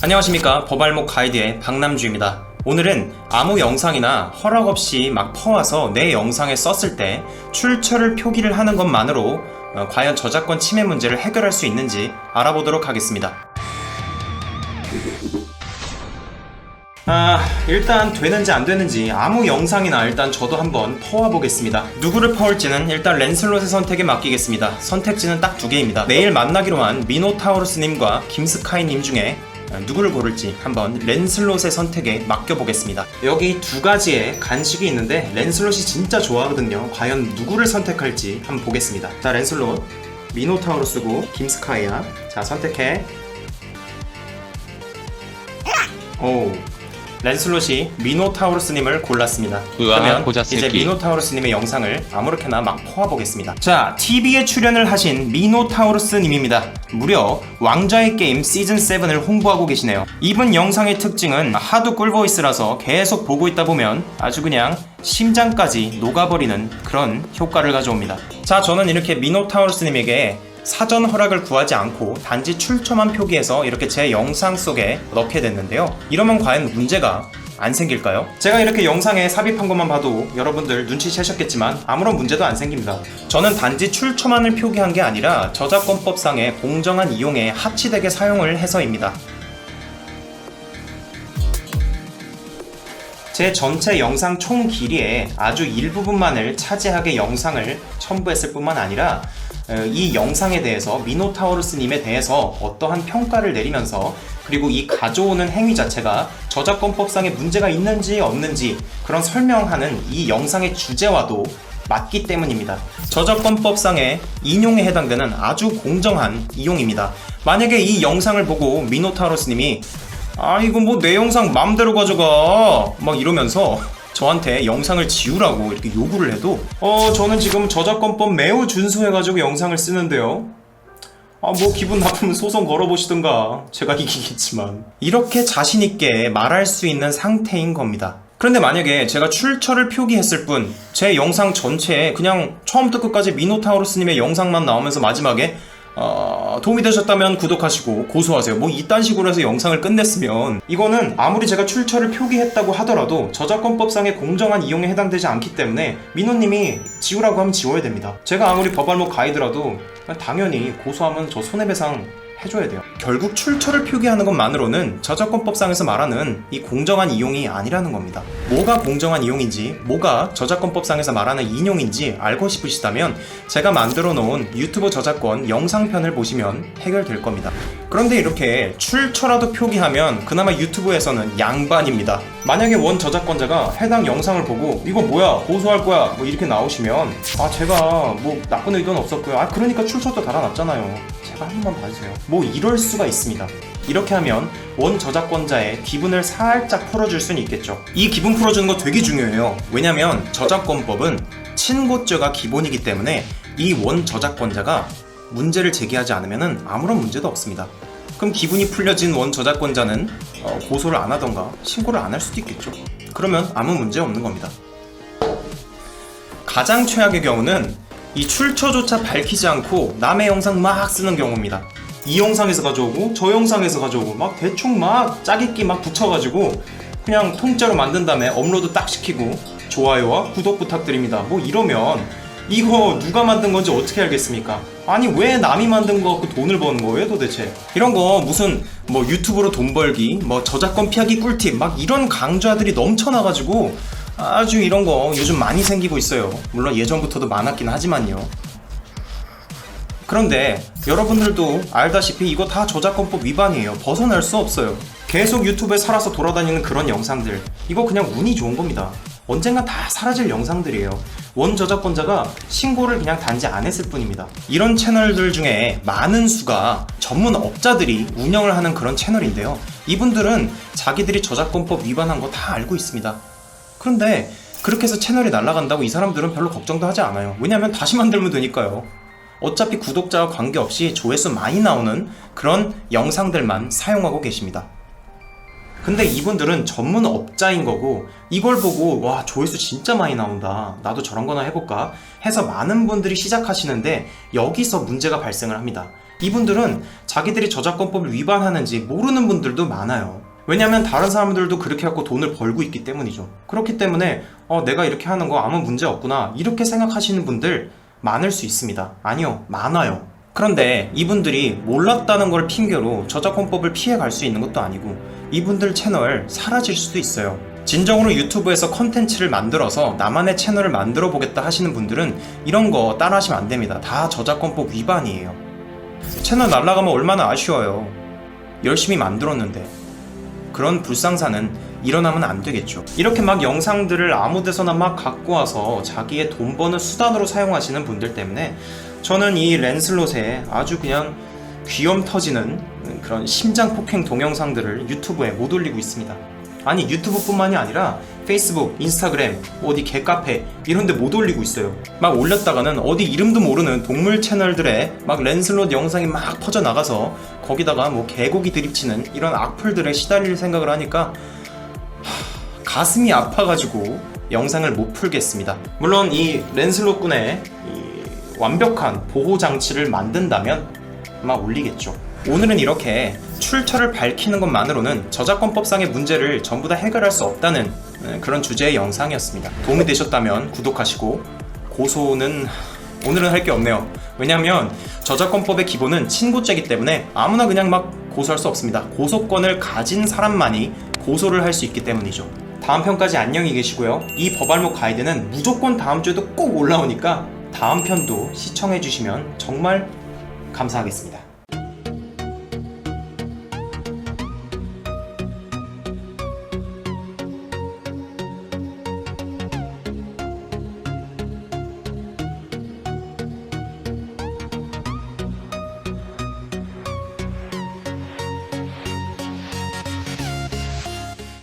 안녕하십니까 버발목 가이드의 박남주입니다. 오늘은 아무 영상이나 허락 없이 막 퍼와서 내 영상에 썼을 때 출처를 표기를 하는 것만으로 어, 과연 저작권 침해 문제를 해결할 수 있는지 알아보도록 하겠습니다. 아, 일단 되는지 안 되는지 아무 영상이나 일단 저도 한번 퍼와 보겠습니다. 누구를 퍼올지는 일단 랜슬롯의 선택에 맡기겠습니다. 선택지는 딱 두 개입니다. 내일 만나기로 한 미노타우루스님과 김스카이님 중에 누구를 고를지 한번 랜슬롯의 선택에 맡겨보겠습니다. 여기 두 가지의 간식이 있는데 랜슬롯이 진짜 좋아하거든요. 과연 누구를 선택할지 한번 보겠습니다. 자, 랜슬롯, 미노타우루스고 김스카이야. 자, 선택해. 오, 랜슬롯이 미노타우루스님을 골랐습니다. 으아, 그러면 고자 이제. 미노타우루스님의 영상을 아무렇게나 막 퍼와보겠습니다. 자, TV에 출연을 하신 미노타우루스님입니다. 무려 왕좌의 게임 시즌 7을 홍보하고 계시네요. 이분 영상의 특징은 하도 꿀보이스라서 계속 보고 있다 보면 아주 그냥 심장까지 녹아버리는 그런 효과를 가져옵니다. 자, 저는 이렇게 미노타우루스님에게 사전 허락을 구하지 않고 단지 출처만 표기해서 이렇게 제 영상 속에 넣게 됐는데요. 이러면 과연 문제가 안 생길까요? 제가 이렇게 영상에 삽입한 것만 봐도 여러분들 눈치채셨겠지만 아무런 문제도 안 생깁니다. 저는 단지 출처만을 표기한 게 아니라 저작권법상의 공정한 이용에 합치되게 사용을 해서입니다. 제 전체 영상 총 길이의 아주 일부분만을 차지하게 영상을 첨부했을 뿐만 아니라 어, 이 영상에 대해서 미노타우루스님에 대해서 어떠한 평가를 내리면서 그리고 이 가져오는 행위 자체가 저작권법상의 문제가 있는지 없는지 그런 설명하는 이 영상의 주제와도 맞기 때문입니다. 저작권법상의 인용에 해당되는 아주 공정한 이용입니다. 만약에 이 영상을 보고 미노타우루스님이 아 이거 뭐 내 영상 맘대로 가져가 막 이러면서 저한테 영상을 지우라고 이렇게 요구를 해도 어 저는 지금 저작권법 매우 준수해가지고 영상을 쓰는데요. 아 뭐 기분 나쁘면 소송 걸어보시든가. 제가 이기겠지만. 이렇게 자신있게 말할 수 있는 상태인 겁니다. 그런데 만약에 제가 출처를 표기했을 뿐 제 영상 전체에 그냥 처음부터 끝까지 미노타우루스님의 영상만 나오면서 마지막에 어, 도움이 되셨다면 구독하시고 고소하세요. 뭐 이딴 식으로 해서 영상을 끝냈으면 이거는 아무리 제가 출처를 표기했다고 하더라도 저작권법상의 공정한 이용에 해당되지 않기 때문에 민호님이 지우라고 하면 지워야 됩니다. 제가 아무리 법알목 가이드라도 당연히 고소하면 저 손해배상 해줘야 돼요. 결국 출처를 표기하는 것만으로는 저작권법상에서 말하는 이 공정한 이용이 아니라는 겁니다. 뭐가 공정한 이용인지, 뭐가 저작권법상에서 말하는 인용인지 알고 싶으시다면 제가 만들어 놓은 유튜브 저작권 영상편을 보시면 해결될 겁니다. 그런데 이렇게 출처라도 표기하면 그나마 유튜브에서는 양반입니다. 만약에 원 저작권자가 해당 영상을 보고 이거 뭐야 고소할 거야 뭐 이렇게 나오시면 아 제가 뭐 나쁜 의도는 없었고요. 아 그러니까 출처도 달아놨잖아요. 제발 한번 봐주세요. 뭐 이럴 수가 있습니다. 이렇게 하면 원 저작권자의 기분을 살짝 풀어줄 수는 있겠죠. 이 기분 풀어주는 거 되게 중요해요. 왜냐면 저작권법은 친고죄가 기본이기 때문에 이 원 저작권자가 문제를 제기하지 않으면 아무런 문제도 없습니다. 그럼 기분이 풀려진 원 저작권자는 어, 고소를 안 하던가 신고를 안 할 수도 있겠죠. 그러면 아무 문제 없는 겁니다. 가장 최악의 경우는 이 출처조차 밝히지 않고 남의 영상 막 쓰는 경우입니다. 이 영상에서 가져오고 저 영상에서 가져오고 막 대충 막 짜깁기 막 붙여가지고 그냥 통째로 만든 다음에 업로드 딱 시키고 좋아요와 구독 부탁드립니다. 뭐 이러면 이거 누가 만든 건지 어떻게 알겠습니까? 아니 왜 남이 만든 거그 돈을 버는 거예요 도대체? 이런 거 무슨 뭐 유튜브로 돈 벌기, 뭐 저작권 피하기 꿀팁 막 이런 강좌들이 넘쳐나가지고 아주 이런 거 요즘 많이 생기고 있어요. 물론 예전부터도 많았긴 하지만요. 그런데 여러분들도 알다시피 이거 다 저작권법 위반이에요. 벗어날 수 없어요. 계속 유튜브에 살아서 돌아다니는 그런 영상들. 이거 그냥 운이 좋은 겁니다. 언젠가 다 사라질 영상들이에요. 원 저작권자가 신고를 그냥 단지 안 했을 뿐입니다. 이런 채널들 중에 많은 수가 전문 업자들이 운영을 하는 그런 채널인데요. 이분들은 자기들이 저작권법 위반한 거 다 알고 있습니다. 그런데 그렇게 해서 채널이 날아간다고 이 사람들은 별로 걱정도 하지 않아요. 왜냐하면 다시 만들면 되니까요. 어차피 구독자와 관계없이 조회수 많이 나오는 그런 영상들만 사용하고 계십니다. 근데 이분들은 전문 업자인 거고 이걸 보고 와 조회수 진짜 많이 나온다 나도 저런 거나 해볼까 해서 많은 분들이 시작하시는데 여기서 문제가 발생을 합니다 이분들은 자기들이 저작권법을 위반하는지 모르는 분들도 많아요. 왜냐면 다른 사람들도 그렇게 갖고 돈을 벌고 있기 때문이죠. 그렇기 때문에 어, 내가 이렇게 하는 거 아무 문제 없구나 이렇게 생각하시는 분들 많을 수 있습니다. 아니요, 많아요. 그런데 이분들이 몰랐다는 걸 핑계로 저작권법을 피해 갈 수 있는 것도 아니고 이분들 채널 사라질 수도 있어요. 진정으로 유튜브에서 컨텐츠를 만들어서 나만의 채널을 만들어 보겠다 하시는 분들은 이런 거 따라하시면 안 됩니다. 다 저작권법 위반이에요. 채널 날라가면 얼마나 아쉬워요. 열심히 만들었는데. 그런 불상사는 일어나면 안 되겠죠. 이렇게 막 영상들을 아무 데서나 막 갖고 와서 자기의 돈 버는 수단으로 사용하시는 분들 때문에 저는 이 랜슬롯에 아주 그냥 귀염 터지는 그런 심장 폭행 동영상들을 유튜브에 못 올리고 있습니다. 아니 유튜브뿐만이 아니라 페이스북, 인스타그램, 어디 개카페 이런 데 못 올리고 있어요. 막 올렸다가는 어디 이름도 모르는 동물 채널들에 막 랜슬롯 영상이 막 퍼져 나가서 거기다가 뭐 개고기 드립치는 이런 악플들에 시달릴 생각을 하니까 하, 가슴이 아파가지고 영상을 못 풀겠습니다. 물론 이 랜슬롯 군의 이 완벽한 보호 장치를 만든다면 아마 올리겠죠. 오늘은 이렇게 출처를 밝히는 것만으로는 저작권법상의 문제를 전부 다 해결할 수 없다는 에, 그런 주제의 영상이었습니다. 도움이 되셨다면 구독하시고 고소는 오늘은 할 게 없네요. 왜냐하면 저작권법의 기본은 친고죄이기 때문에 아무나 그냥 막 고소할 수 없습니다. 고소권을 가진 사람만이 고소를 할 수 있기 때문이죠. 다음 편까지 안녕히 계시고요. 이 법알목 가이드는 무조건 다음 주에도 꼭 올라오니까 다음 편도 시청해 주시면 정말 감사하겠습니다.